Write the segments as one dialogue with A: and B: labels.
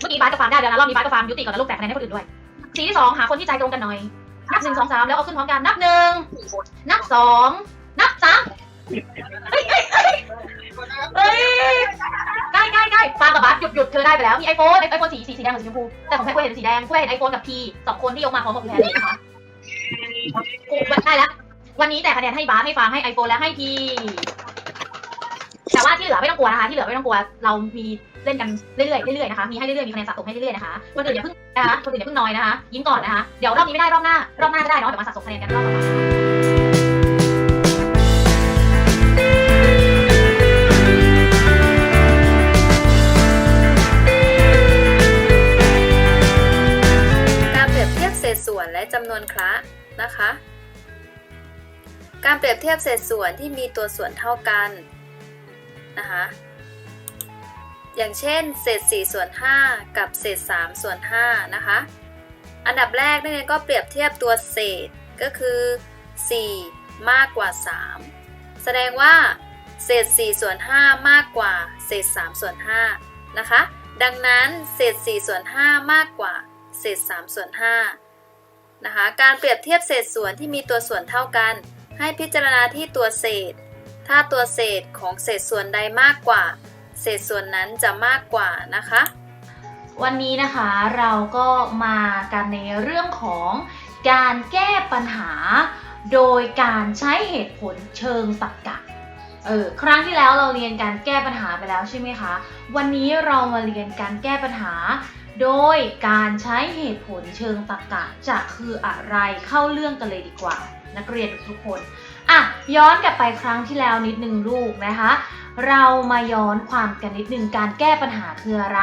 A: เมื่อกี้บาส
B: ก็ฟาร์มได้เดี๋ยวนะร
A: อ
B: บนี้บาสก็ฟาร์มยุติก่อนแล้วลูกแตกคะแนนให้คนอื่นด้วยสีที่สอ
A: งหาคนที่ใจตรงกันหน่อย นับหนึ่งสองสามแล้วเอาขึ้นพร้อมกันนับหนึ่งนับสองนับสามเฮ้ยเฮ้ยเฮ้ยใกล้ใกล้ใกล้ฟาร์มกับบาสหยุดหยุดเธอได้ไปแล้วมีไอโฟนไอโฟนสีสีแดงกับสีชมพูแต่ของแพรก็เห็นสีแดงแพื่เห็นไอโฟนกับพีสองคนที่ยกมาพร้อมกับแพรนี่นะคะกูได้แล้ววันนี้แต่คะแนนให้บาสให้ฟางให้ไอโฟนและให้พี แต่ว่าที่เหลือไม่ต้องกลัวนะคะที่เหลือไม่ต้องกลัวเรามีเล่นกันเรื่อยๆเรื่อยๆนะคะมีให้เรื่อยๆมีคะแนนสะสมให้เรื่อยๆนะคะคนอื่นอย่าเพิ่งนะคะคนอื่นอย่าเพิ่งน้อยนะคะยิ้มก่อนนะคะเดี๋ยวรอบนี้ไม่ได้รอบหน้ารอบหน้าก็ได้เนาะเดี๋ยวมาสะสมคะแนนกันรอบต่อไป
C: การเปรียบเทียบเศษส่วนและจำนวนคละนะคะ การเปรียบเทียบเศษส่วนที่มีตัวส่วนเท่ากัน นะคะ อย่างเช่น เศษ4ส่วน5กับเศษ3ส่วน5นะคะ อันดับแรกนักเรียนก็เปรียบเทียบตัวเศษก็คือ 4 มากกว่า 3 แสดงว่า เศษ4ส่วน5มากกว่า เศษ3ส่วน5นะคะ ดังนั้นเศษ4ส่วน5มากกว่า เศษ3ส่วน5นะคะ การเปรียบเทียบเศษส่วนที่มีตัวส่วนเท่ากัน ให้พิจารณาที่ตัวเศษ ถ้าตัวเศษของเศษส่วนใดมากกว่า เศษส่วนนั้นจะมากกว่านะคะ
A: วันนี้นะคะเราก็มากันในเรื่องของการแก้ปัญหา โดยการใช้เหตุผลเชิงตรรกะเออครั้งที่แล้วเราเรียนการแก้ปัญหาไปแล้วใช่ไหมคะ วันนี้เรามาเรียนการแก้ปัญหา โดยการใช้เหตุผลเชิงตรรกะจะคืออะไรเข้าเรื่องกันเลยดีกว่า นักเรียนทุกคน อะย้อนกลับไปครั้งที่แล้วนิดนึงลูกนะคะ เรามาย้อนความกันนิดนึงการแก้ปัญหาคืออะไร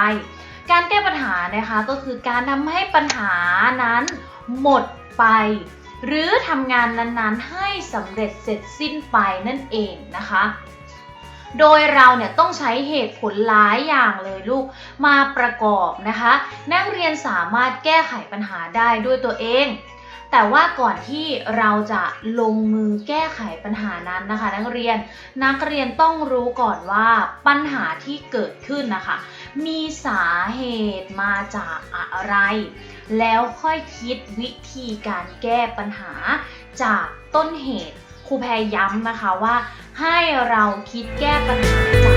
A: การแก้ปัญหานะคะก็คือการทำให้ปัญหานั้นหมดไป หรือทำงานนั้นๆให้สำเร็จเสร็จสิ้นไปนั่นเองนะคะโดยเราเนี่ยต้องใช้เหตุผลหลายอย่างเลยลูกมาประกอบนะคะ นักเรียนสามารถแก้ไขปัญหาได้ด้วยตัวเอง แต่ว่าก่อนที่เราจะลงมือแก้ไขปัญหานั้นนะคะ นักเรียนนักเรียนต้องรู้ก่อนว่าปัญหาที่เกิดขึ้นนะคะ มีสาเหตุมาจากอะไร แล้วค่อยคิดวิธีการแก้ปัญหาจากต้นเหตุครูแพรย้ำนะคะว่า ให้เราคิดแก้ปัญหาจาก